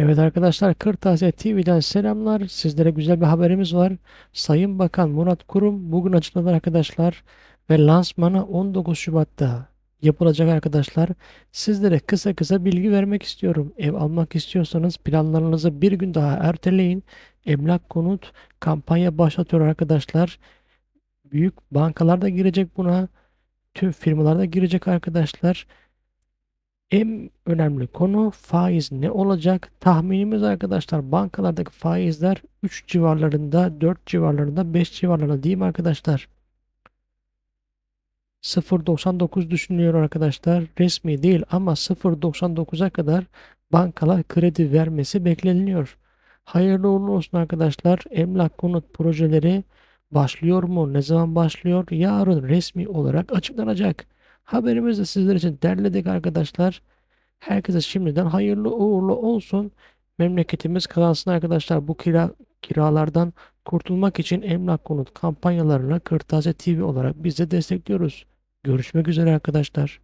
Evet arkadaşlar Kırtasiye TV'den selamlar. Sizlere güzel bir haberimiz var. Sayın Bakan Murat Kurum bugün açıkladı arkadaşlar ve lansmanı 19 Şubat'ta yapılacak arkadaşlar. Sizlere kısa kısa bilgi vermek istiyorum. Ev almak istiyorsanız planlarınızı bir gün daha erteleyin. Emlak konut kampanya başlatıyor arkadaşlar. Büyük bankalar da girecek buna. Tüm firmalar da girecek arkadaşlar. En önemli konu faiz ne olacak? Tahminimiz arkadaşlar bankalardaki faizler 3 civarlarında, 4 civarlarında, 5 civarlarında mi arkadaşlar? 0.99 düşünüyor arkadaşlar. Resmi değil ama 0.99'a kadar bankalar kredi vermesi bekleniliyor. Hayırlı uğurlu olsun arkadaşlar. Emlak konut projeleri başlıyor mu? Ne zaman başlıyor? Yarın resmi olarak açıklanacak. Haberimizi sizler için derledik arkadaşlar. Herkese şimdiden hayırlı uğurlu olsun. Memleketimiz kazansın arkadaşlar. Bu kira kiralardan kurtulmak için emlak konut kampanyalarına Kırtasiye TV olarak biz de destekliyoruz. Görüşmek üzere arkadaşlar.